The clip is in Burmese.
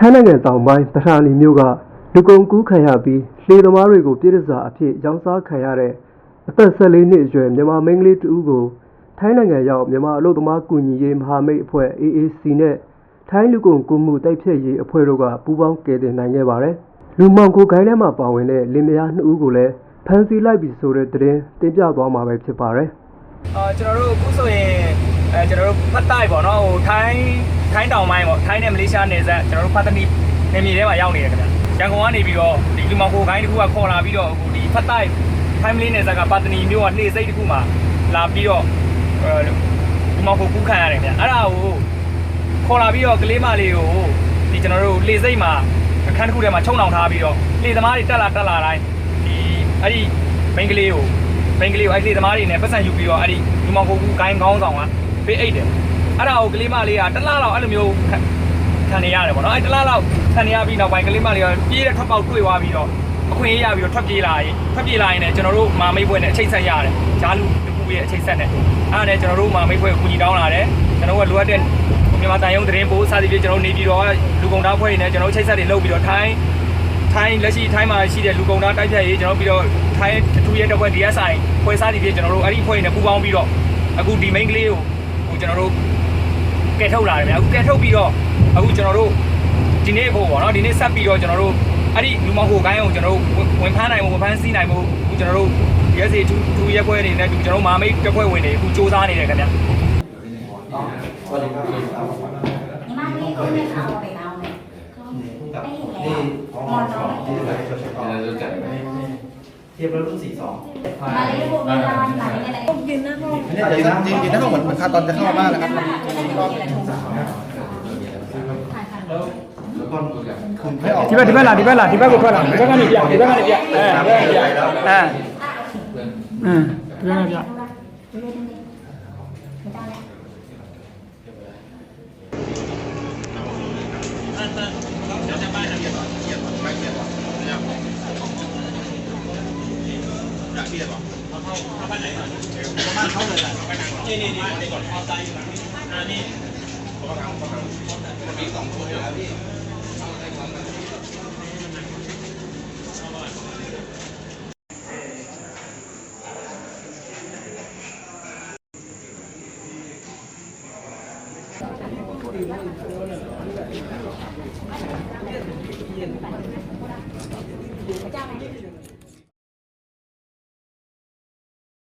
ထိုင်းနိုင်ငံတောင်ပိုင်းပထာနီမြို့ကလူကုန်ကူးခံရပြီးလှေသမားတွေကိုပြည်ထစာအဖြစ်ရောင်းစားခံရတဲ့အသက်14နှစ်အရွယ်မြန်မာမိန်းကလေးတဦးကိုထိုင်းနိုင်ငံရောက်မြန်မာအလုပ်သမားကူညီရေးမဟာမိတ်အဖွဲ့ AAC နဲ့ထိုင်းလူကုန်ကူးမှုတိုက်ဖျက်ရေးအဖွဲ့တို့ကပူးပေါင်းကယ်တင်နိုင်ခဲ့ပါတယ်။လူမှောင်ခိုဂိုင်းထဲမှာပါဝင်တဲ့လင်မယားနှစ်ဦးကိုလည်းဖမ်းဆီးလိုက်ပြီဆိုတဲ့သတင်းတင်ပြသွားမှာပဲဖြစ်ပါတယ်။အာကျွန်တော်တို့အခုဆိုရင်အဲကျွန်တော်တို့ဖတ်တိုက်ပေါ့နော်ဟိုထိုင်း ထိုင်းတောင်ပိုင်းပေါ့ထိုင်းနဲ့မလေးရှားနယ်စပ်ကျွန်တော်တို့ဖတ်တနီနယ်မြေထဲမှာရောက်နေတယ်ခင်ဗျရန်ကုန်ကနေပြီးတော့ဒီလူမောင်ခိုကိုင်းတစ်ခုကခေါ်လာပြီးတော့ဟိုဒီဖတ်တိုက်ထိုင်းမလေးနယ်စပ်ကပါတနီမြို့ကနှေစိတ်တစ်ခုမှာလာပြီးတော့အဲလူမောင်ခိုကူးခံရတယ်ခင်ဗျအဲ့ဒါကိုခေါ်လာပြီးတော့ကလေးမလေးကိုဒီကျွန်တော်တို့လှေစိတ်မှာအခန်းတစ်ခုထဲမှာချုံနှောင်ထားပြီးတော့လှေသမားတွေတက်လာတက်လာတိုင်းဒီအဲ့ဒီမိန်းကလေးကိုမိန်းကလေးကိုအဲ့ဒီသမားတွေနဲ့ပတ်စံယူပြီးတော့အဲ့ဒီလူမောင်ကိုကူဂိုင်းကောင်းဆောင်ကပေးအိတ်တယ် အဲ့ဒါကိုကလေးမလေးကတစ်လားလောက်အဲ့လိုမျိုးခံခံနေရတယ်ပေါ့နော်အဲ့တစ်လားလောက်ခံနေရပြီးနောက်ပိုင်းကလေးမလေးကပြေးတဲ့ထွက်ပေါက်တွေ့သွားပြီးတော့အခွင့်အရေးရပြီးတော့ထွက်ပြေးလာရင်ထွက်ပြေးလာရင်လည်းကျွန်တော်တို့မာမိတ်ဘွဲနဲ့အချိတ်ဆက်ရတယ်ဂျာလူတကူရဲ့အချိတ်ဆက်နဲ့အဲ့ဒါနဲ့ကျွန်တော်တို့မာမိတ်ဘွဲကိုကူညီတောင်းလာတယ်ကျွန်တော်တို့ကလိုအပ်တဲ့မြန်မာတန်ယုံသတင်းပို့စသည်ဖြင့်ကျွန်တော်တို့နေပြီးတော့လူကုန်သားဖွဲ့တွေနဲ့ကျွန်တော်တို့ချိတ်ဆက်တွေလုပ်ပြီးတော့ထိုင်းထိုင်းလက်ရှိထိုင်းမှာရှိတဲ့လူကုန်သားတိုက်ဖြတ်ရေးကျွန်တော်ပြီးတော့ထိုင်းထူရဲတပ်ဖွဲ့ DSI ဖွဲ့စားတည်ပြီးကျွန်တော်တို့အဲ့ဒီဖွဲ့နဲ့ပူးပေါင်းပြီးတော့အခုဒီ main ကလေးကိုဟိုကျွန်တော်တို့ ကဲထုတ်လာတယ်ဗျအခုကဲထုတ်ပြီးတော့အခုကျွန်တော်တို့ဒီနေ့ဖို့ပေါ့နော်ဒီနေ့ဆက်ပြီးတော့ကျွန်တော်တို့အဲ့ဒီလူမဟုတ်ကိုင်းအောင်ကျွန်တော်တို့ဝင်ဖမ်းနိုင်ဖို့ဝင်ဖမ်းစီးနိုင်ဖို့အခုကျွန်တော်တို့ DSI ထူထူရဲဖွဲ့တွေနဲ့ကျွန်တော်တို့မာမိတ်တပ်ဖွဲ့ဝင်တွေအခုစ조사နေတယ်ခင်ဗျညီမလေးကိုလည်းခေါ်ပေးအောင်လေအဲ့ဒီလေမော်တော်လေး เทียบแล้วรุ่นสี่สองมาเลยลูกเวลาไหอะรยืนหน้าห้องยืนยืนยืนหน้าห้องเหมือนเหมือนตอนจะเข้ามากนะครับที่บ้านที่บ้านหลังที่บ้านหลังที่บ้านกูเพื่อนหลังที่บ้านอีกอย่างที่บ้านอีกอย่างเออเออเออเออที่บ้านอีกอย่างเดี๋ยวจะไปทางเดียวก่อนเทียบไปเทียบก่อนนะครับ 邊啊？我偷偷翻嚟，我翻偷嚟啦。呢呢呢，你個拖低㗎啦。啊呢，我講我講，我俾動佢啦啲。